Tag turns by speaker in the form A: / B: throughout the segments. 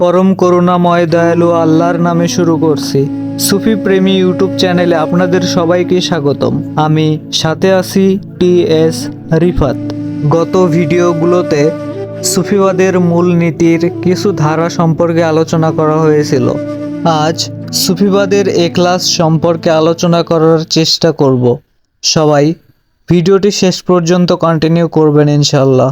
A: পরম করুণাময় দয়ালু আল্লাহর নামে শুরু করছি। সুফি প্রেমী ইউটিউব চ্যানেলে আপনাদের সবাইকে স্বাগতম। আমি সাথে আছি টি এস রিফাত। গত ভিডিওগুলোতে সুফিবাদের মূল নীতির কিছু ধারা সম্পর্কে আলোচনা করা হয়েছিল। আজ সুফিবাদের এক্লাস সম্পর্কে আলোচনা করার চেষ্টা করব। সবাই ভিডিওটি শেষ পর্যন্ত কন্টিনিউ করবেন ইনশাল্লাহ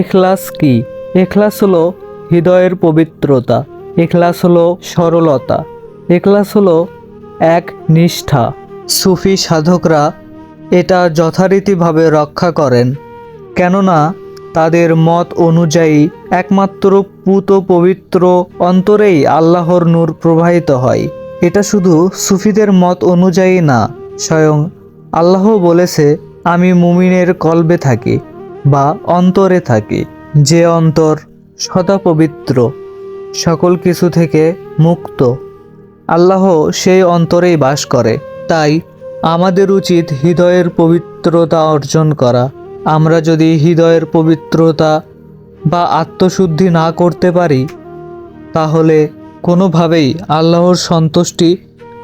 A: এখলাস কি? এখলাস হলো হৃদয়ের পবিত্রতা। এখলাস হলো সরলতা। এখলাস হলো এক নিষ্ঠা। সুফি সাধকরা এটা যথারীতিভাবে রক্ষা করেন, কেননা তাদের মত অনুযায়ী একমাত্র পুত পবিত্র অন্তরেই আল্লাহর নূর প্রবাহিত হয়। এটা শুধু সুফিদের মত অনুযায়ী না, স্বয়ং আল্লাহ বলেছে, আমি মুমিনের কলবে থাকি। বা অন্তরে থাকি। যে অন্তর সদা পবিত্র, সকল কিছু থেকে মুক্ত। আল্লাহ সেই অন্তরেই বাস করে। তাই আমাদের উচিত হৃদয়ের পবিত্রতা অর্জন করা। আমরা যদি হৃদয়ের পবিত্রতা বা আত্মশুদ্ধি না করতে পারি, তাহলে কোনোভাবেই আল্লাহর সন্তুষ্টি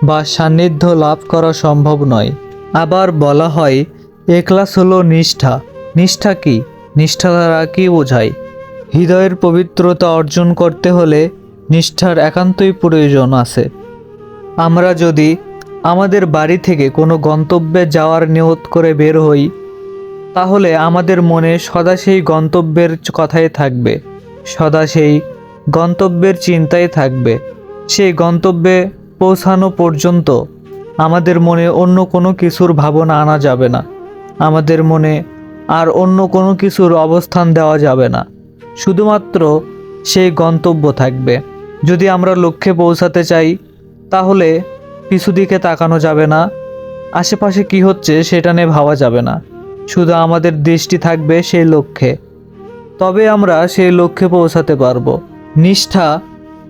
A: বা সান্নিধ্য লাভ করা সম্ভব নয়। আবার বলা হয় এক্লাস হলো নিষ্ঠা। নিষ্ঠা কি? নিষ্ঠা দ্বারা কি বোঝায়? হৃদয়ের পবিত্রতা অর্জন করতে হলে নিষ্ঠার একান্তই প্রয়োজন আছে। আমরা যদি আমাদের বাড়ি থেকে কোনো গন্তব্যে যাওয়ার নিয়ত করে বের হই, তাহলে আমাদের মনে সদা সেই গন্তব্যের কথাই থাকবে। সদা সেই গন্তব্যের চিন্তাই থাকবে। সেই গন্তব্যে পৌঁছানো পর্যন্ত আমাদের মনে অন্য কোনো কিছুর ভাবনা আনা যাবে না। আমাদের মনে আর অন্য কোনো কিছুর অবস্থান দেওয়া যাবে না। শুধুমাত্র সেই গন্তব্য থাকবে। যদি আমরা লক্ষ্যে পৌঁছাতে চাই, তাহলে পিছু দিকে তাকানো যাবে না। আশেপাশে কি হচ্ছে সেটা নিয়ে ভাবা যাবে না। শুধু আমাদের দৃষ্টি থাকবে সেই লক্ষ্যে। তবে আমরা সেই লক্ষ্যে পৌঁছাতে পারব। নিষ্ঠা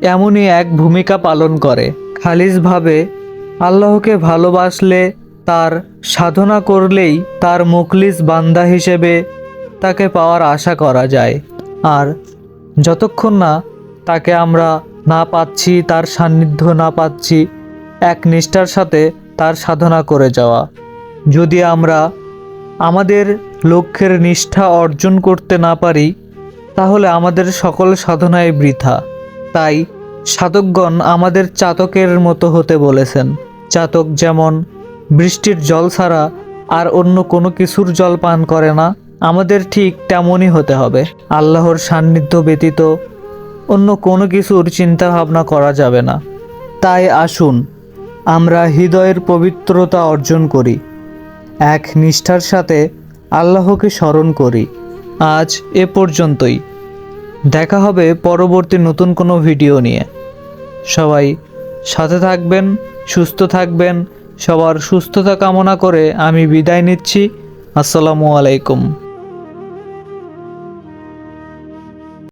A: এমনই এক ভূমিকা পালন করে। খালিজভাবে আল্লাহকে ভালোবাসলে তার সাধনা করলেই তার মুখলিস বান্দা হিসেবে তাকে পাওয়ার আশা করা যায়। আর যতক্ষণ না তাকে আমরা না পাচ্ছি, তার সান্নিধ্য না পাচ্ছি, এক নিষ্ঠার সাথে তার সাধনা করে যাওয়া। যদি আমরা আমাদের লক্ষ্যের নিষ্ঠা অর্জন করতে না পারি, তাহলে আমাদের সকল সাধনায় বৃথা। তাই সাধকগণ আমাদের চাতকের মতো হতে বলেছেন। চাতক যেমন বৃষ্টির জল ছাড়া আর অন্য কোনো কিছুর জল পান করে না, আমাদের ঠিক তেমনই হতে হবে। আল্লাহর সান্নিধ্য ব্যতীত অন্য কোনো কিছুর চিন্তা ভাবনা করা যাবে না। তাই আসুন, আমরা হৃদয়ের পবিত্রতা অর্জন করি, এক নিষ্ঠার সাথে আল্লাহকে স্মরণ করি। আজ এ পর্যন্তই। দেখা হবে পরবর্তী নতুন কোনো ভিডিও নিয়ে। সবাই সাথে থাকবেন, সুস্থ থাকবেন সবার সুস্থতা কামনা করে আমি বিদায় নিচ্ছি। আসসালামু আলাইকুম।